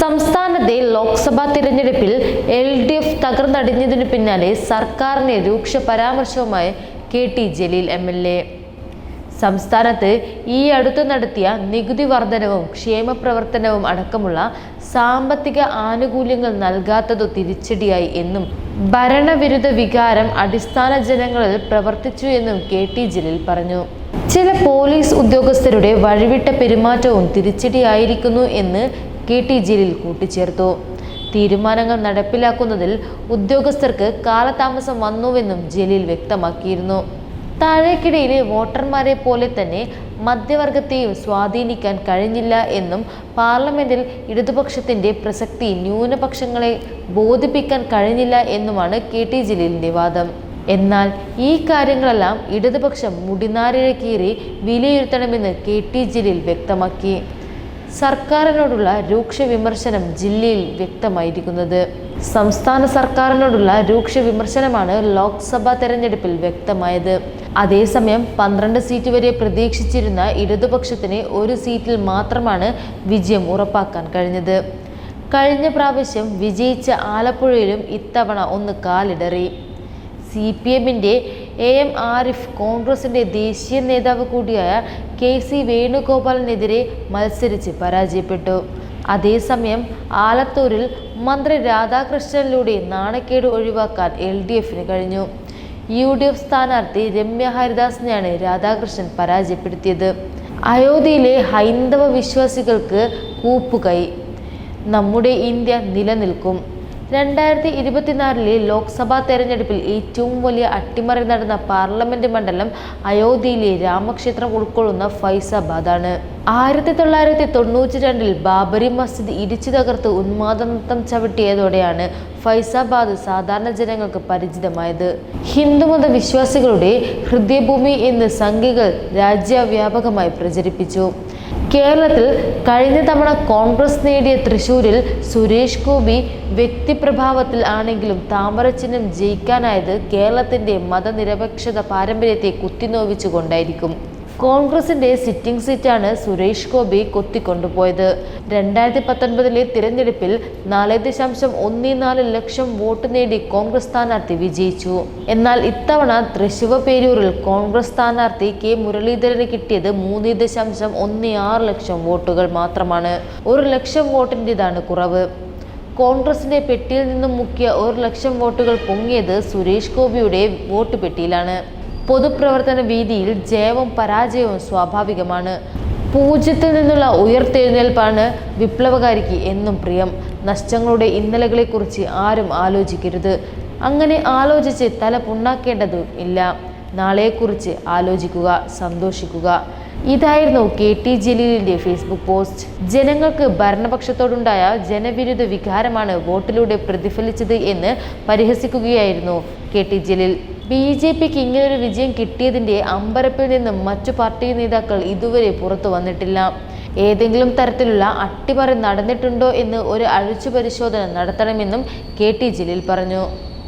സംസ്ഥാനത്തെ ലോക്സഭാ തിരഞ്ഞെടുപ്പിൽ L D F തകർന്നടിഞ്ഞതിനു പിന്നാലെ സർക്കാരിനെ രൂക്ഷ പരാമർശവുമായി K T Jaleel M L A. സംസ്ഥാനത്ത് ഈ അടുത്ത് നടത്തിയ നികുതി വർധനവും ക്ഷേമ പ്രവർത്തനവും അടക്കമുള്ള സാമ്പത്തിക ആനുകൂല്യങ്ങൾ നൽകാത്തതു തിരിച്ചടിയായി എന്നും ഭരണവിരുദ്ധ വികാരം അടിസ്ഥാന ജനങ്ങളിൽ പ്രവർത്തിച്ചു എന്നും കെ ടി ജലീൽ പറഞ്ഞു. ചില പോലീസ് ഉദ്യോഗസ്ഥരുടെ വഴിവിട്ട പെരുമാറ്റവും തിരിച്ചടിയായിരിക്കുന്നു എന്ന് കെ ടി ജലീൽ കൂട്ടിച്ചേർത്തു. തീരുമാനങ്ങൾ നടപ്പിലാക്കുന്നതിൽ ഉദ്യോഗസ്ഥർക്ക് കാലതാമസം വന്നുവെന്നും ജലീൽ വ്യക്തമാക്കിയിരുന്നു. താഴേക്കിടയിലെ വോട്ടർമാരെ പോലെ തന്നെ മധ്യവർഗത്തെയും സ്വാധീനിക്കാൻ കഴിഞ്ഞില്ല എന്നും പാർലമെന്റിൽ ഇടതുപക്ഷത്തിന്റെ പ്രസക്തി ന്യൂനപക്ഷങ്ങളെ ബോധിപ്പിക്കാൻ കഴിഞ്ഞില്ല എന്നുമാണ് കെ ടി ജലീലിന്റെ വാദം. എന്നാൽ ഈ കാര്യങ്ങളെല്ലാം ഇടതുപക്ഷം മുടിനാരിഴ കീറി വിലയിരുത്തണമെന്ന് കെ ടി ജലീൽ വ്യക്തമാക്കി. സർക്കാരിനോടുള്ള രൂക്ഷ വിമർശനം ജില്ലയിൽ വ്യക്തമായിരിക്കുന്നത്. സംസ്ഥാന സർക്കാരിനോടുള്ള രൂക്ഷ വിമർശനമാണ് ലോക്സഭാ തെരഞ്ഞെടുപ്പിൽ വ്യക്തമായത്. അതേസമയം പന്ത്രണ്ട് സീറ്റ് വരെ പ്രതീക്ഷിച്ചിരുന്ന ഇടതുപക്ഷത്തിന് ഒരു സീറ്റിൽ മാത്രമാണ് വിജയം ഉറപ്പാക്കാൻ കഴിഞ്ഞത്. കഴിഞ്ഞ പ്രാവശ്യം വിജയിച്ച ആലപ്പുഴയിലും ഇത്തവണ ഒന്ന് കാലിടറി. സി പി എമ്മിന്റെ എ എം ആരിഫ് കോൺഗ്രസിന്റെ ദേശീയ നേതാവ് കൂടിയായ കെ സി വേണുഗോപാലിനെതിരെ മത്സരിച്ച് പരാജയപ്പെട്ടു. അതേസമയം ആലത്തൂരിൽ മന്ത്രി രാധാകൃഷ്ണനിലൂടെ നാണക്കേട് ഒഴിവാക്കാൻ എൽ ഡി എഫിന് കഴിഞ്ഞു. യു ഡി എഫ് സ്ഥാനാർത്ഥി രമ്യ ഹരിദാസിനെയാണ് രാധാകൃഷ്ണൻ പരാജയപ്പെടുത്തിയത്. അയോധ്യയിലെ ഹൈന്ദവ വിശ്വാസികൾക്ക് കൂപ്പുകൈ. നമ്മുടെ ഇന്ത്യ നിലനിൽക്കും. രണ്ടായിരത്തി ഇരുപത്തിനാലിലെ ലോക്സഭാ തെരഞ്ഞെടുപ്പിൽ ഏറ്റവും വലിയ അട്ടിമറി നടന്ന പാർലമെന്റ് മണ്ഡലം അയോധ്യയിലെ രാമക്ഷേത്രം ഉൾക്കൊള്ളുന്ന ഫൈസാബാദാണ്. ആയിരത്തി തൊള്ളായിരത്തി തൊണ്ണൂറ്റി രണ്ടിൽ ബാബരി മസ്ജിദ് ഇടിച്ചു തകർത്ത് ഉന്മാദനത്തം ചവിട്ടിയതോടെയാണ് ഫൈസാബാദ് സാധാരണ ജനങ്ങൾക്ക് പരിചിതമായത്. ഹിന്ദുമത വിശ്വാസികളുടെ ഹൃദയഭൂമി എന്ന് സംഖ്യകൾ രാജ്യവ്യാപകമായി പ്രചരിപ്പിച്ചു. കേരളത്തിൽ കഴിഞ്ഞ തവണ കോൺഗ്രസ് നേടിയ തൃശൂരിൽ സുരേഷ് ഗോപി വ്യക്തിപ്രഭാവത്തിൽ ആണെങ്കിലും താമരച്ചിഹ്നം ജയിക്കാനായത് കേരളത്തിന്റെ മതനിരപേക്ഷത പാരമ്പര്യത്തെ കുത്തിനോവിച്ചുകൊണ്ടായിരിക്കും. കോൺഗ്രസിന്റെ സിറ്റിംഗ് സീറ്റാണ് സുരേഷ് ഗോപി കൊത്തിക്കൊണ്ടുപോയത്. രണ്ടായിരത്തി പത്തൊൻപതിലെ തിരഞ്ഞെടുപ്പിൽ നാല് ദശാംശം ഒന്ന് നാല് ലക്ഷം വോട്ട് നേടി കോൺഗ്രസ് സ്ഥാനാർത്ഥി വിജയിച്ചു. എന്നാൽ ഇത്തവണ തൃശൂർ പേരൂരിൽ കോൺഗ്രസ് സ്ഥാനാർത്ഥി കെ മുരളീധരന് കിട്ടിയത് മൂന്ന് ദശാംശം ഒന്ന് ആറ് ലക്ഷം വോട്ടുകൾ മാത്രമാണ്. ഒരു ലക്ഷം വോട്ടിന്റെതാണ് കുറവ്. കോൺഗ്രസിന്റെ പെട്ടിയിൽ നിന്നും മുക്കിയ ഒരു ലക്ഷം വോട്ടുകൾ പൊങ്ങിയത് സുരേഷ് ഗോപിയുടെ വോട്ട് പെട്ടിയിലാണ്. പൊതുപ്രവർത്തന വീതിയിൽ ജയവും പരാജയവും സ്വാഭാവികമാണ്. പൂജ്യത്തിൽ നിന്നുള്ള ഉയർത്തെഴുന്നേൽപ്പാണ് വിപ്ലവകാരിക്ക് എന്നും പ്രിയം. നഷ്ടങ്ങളുടെ ഇന്നലകളെക്കുറിച്ച് ആരും ആലോചിക്കരുത്. അങ്ങനെ ആലോചിച്ച് തല പുണ്ണാക്കേണ്ടതും ഇല്ല. നാളെക്കുറിച്ച് ആലോചിക്കുക സന്തോഷിക്കുക. ഇതായിരുന്നു കെ ടി ജലീലിന്റെ ഫേസ്ബുക്ക് പോസ്റ്റ്. ജനങ്ങൾക്ക് ഭരണപക്ഷത്തോടുണ്ടായ ജനവിരുദ്ധ വികാരമാണ് വോട്ടിലൂടെ പ്രതിഫലിച്ചത് എന്ന് പരിഹസിക്കുകയായിരുന്നു K T Jaleel. B J പിക്ക് ഇങ്ങനൊരു വിജയം കിട്ടിയതിന്റെ അമ്പരപ്പിൽ നിന്നും മറ്റു പാർട്ടി നേതാക്കൾ ഇതുവരെ പുറത്തു വന്നിട്ടില്ല. ഏതെങ്കിലും തരത്തിലുള്ള അട്ടിമറി നടന്നിട്ടുണ്ടോ എന്ന് ഒരു അഴിച്ചു പരിശോധന നടത്തണമെന്നും കെ ടി ജലീൽ പറഞ്ഞു.